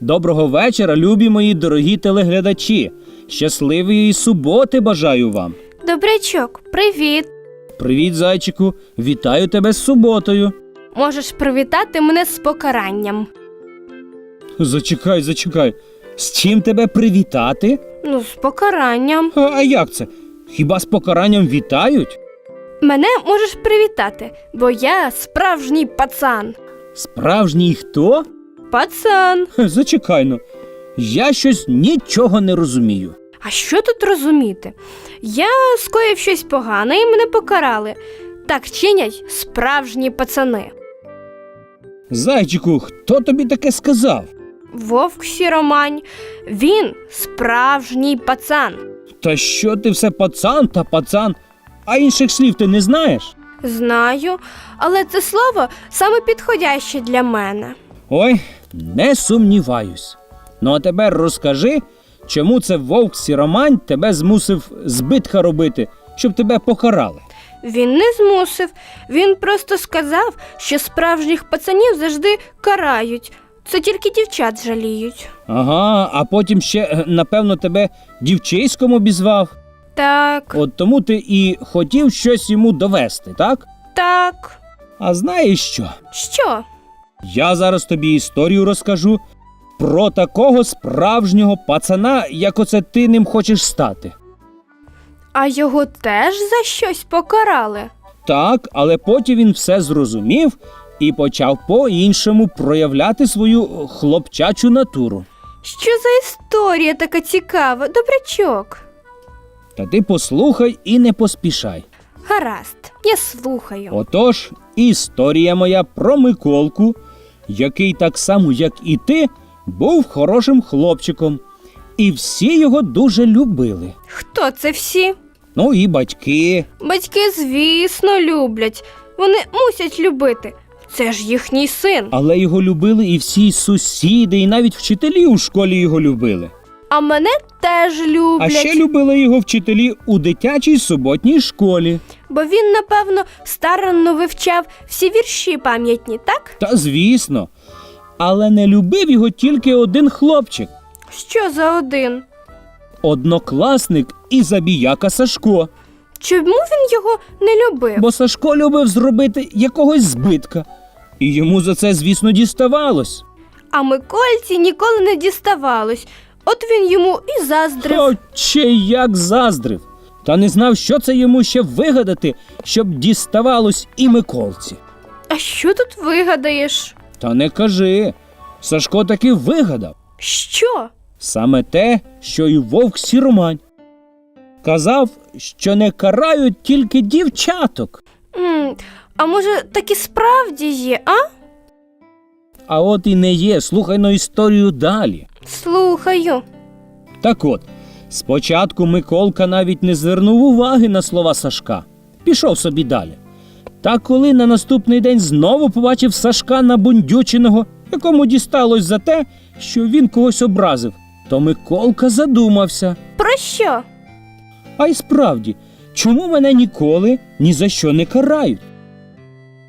Доброго вечора, любі мої дорогі телеглядачі. Щасливої суботи бажаю вам. Добрячок, привіт. Привіт, зайчику. Вітаю тебе з суботою. Можеш привітати мене з покаранням. Зачекай, зачекай. З чим тебе привітати? Ну, з покаранням. А, а як це? Хіба з покаранням вітають? Мене можеш привітати, бо я справжній пацан. Справжній хто? Пацан. Хе, Зачекай ну. Я щось нічого не розумію. А що тут розуміти? Я скоїв щось погане і мене покарали. Так чинять справжні пацани. Зайчику, хто тобі таке сказав? Вовк сіромань. Він справжній пацан. Та що ти все пацан та пацан, а інших слів ти не знаєш? Знаю, але це слово саме підходяще для мене. Ой, не сумніваюсь. Ну а тепер розкажи, чому це вовк сіромань тебе змусив збитка робити, щоб тебе покарали. Він не змусив. Він просто сказав, що справжніх пацанів завжди карають. Це тільки дівчат жаліють. Ага, а потім ще, е, напевно, тебе дівчиськом обізвав. Так, От тому ти і хотів щось йому довести, так? так. А знаєш що? Що? Я зараз тобі історію розкажу про такого справжнього пацана, як оце ти ним хочеш стати. А його теж за щось покарали. Так, але потім він все зрозумів і почав по-іншому проявляти свою хлопчачу натуру. Що за історія така цікава, добрячок? Та ти послухай і не поспішай. Гаразд, я слухаю. Отож, історія моя про Миколку, який так само, як і ти, був хорошим хлопчиком, і всі його дуже любили. Хто це всі? Ну і батьки. Батьки, звісно, люблять. Вони мусять любити. Це ж їхній син. Але його любили і всі сусіди, і навіть вчителі у школі його любили. А мене теж А ще любили його вчителі у дитячій суботній школі. Бо він, напевно, старанно вивчав всі вірші пам'ятні, так? Та звісно. Але не любив його тільки один хлопчик, Що за один? однокласник і забіяка Сашко. Чому він його не любив? Бо Сашко любив зробити якогось збитка. І йому за це, звісно, діставалось. А Микольці ніколи не діставалось. От він йому і заздрив. Хоче як заздрив. Та не знав, що це йому ще вигадати, щоб діставалось і Миколці. А що тут вигадаєш? Та не кажи. Сашко таки вигадав. Що? Саме те, що й вовк сіромань. Казав, що не карають тільки дівчаток. м а може, так і справді є, а? А от і не є, слухай но історію далі. Слухаю. Так от, спочатку Миколка навіть не звернув уваги на слова Сашка. Пішов собі далі. Та коли на наступний день знову побачив Сашка набундюченого, якому дісталось за те, що він когось образив, то Миколка задумався. Про що? А й справді, чому мене ніколи ні за що не карають?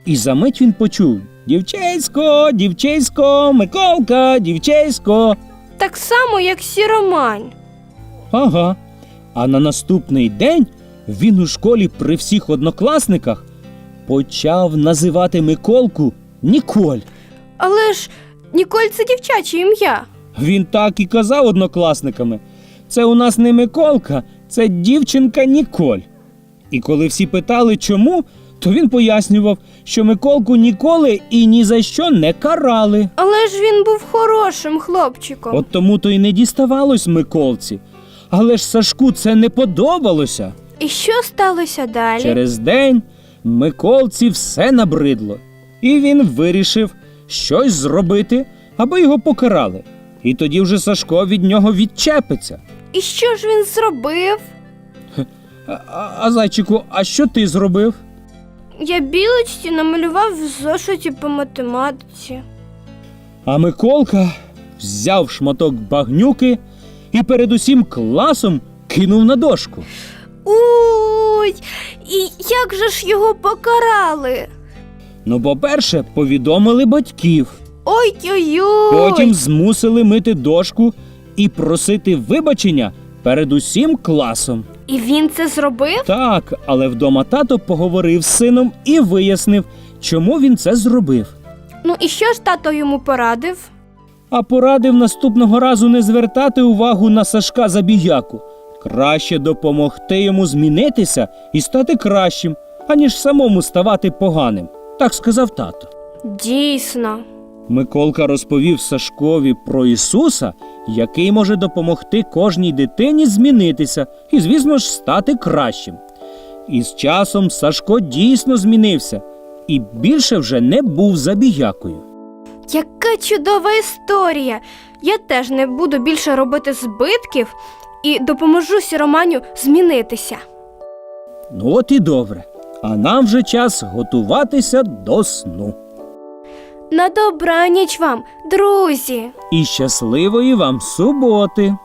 І за мить він почув Дівчисько, дівчисько, Миколка, дівчисько. Так само, як сіромань. Ага. А на наступний день він у школі при всіх однокласниках почав називати Миколку Ніколь. Але ж Ніколь це дівчаче ім'я. Він так і казав однокласниками. Це у нас не Миколка, це дівчинка Ніколь. І коли всі питали, чому, то він пояснював, що Миколку ніколи і ні за що не карали. Але ж він був хорошим хлопчиком. От тому то й не діставалось Миколці. Але ж Сашку це не подобалося. І що сталося далі? Через день Миколці все набридло, і він вирішив щось зробити, аби його покарали. І тоді вже Сашко від нього відчепиться. І що ж він зробив? А, а, зайчику, а що ти зробив? Я білочці намалював в зошиті по математиці. А Миколка взяв шматок багнюки і перед усім класом кинув на дошку. Ой, і як же ж його покарали? Ну, по-перше, повідомили батьків. Ой-ой-ой. Потім змусили мити дошку і просити вибачення перед усім класом. І він це зробив? Так, але вдома тато поговорив з сином і вияснив, чому він це зробив. Ну і що ж тато йому порадив? А порадив наступного разу не звертати увагу на Сашка забіяку. Краще допомогти йому змінитися і стати кращим, аніж самому ставати поганим. Так сказав тато. Дійсно. Миколка розповів Сашкові про Ісуса, який може допомогти кожній дитині змінитися і, звісно ж, стати кращим. І з часом Сашко дійсно змінився і більше вже не був забіякою. Яка чудова історія! Я теж не буду більше робити збитків і допоможу Сіроманю змінитися. Ну от і добре. А нам вже час готуватися до сну. На добраніч вам, друзі! І щасливої вам суботи!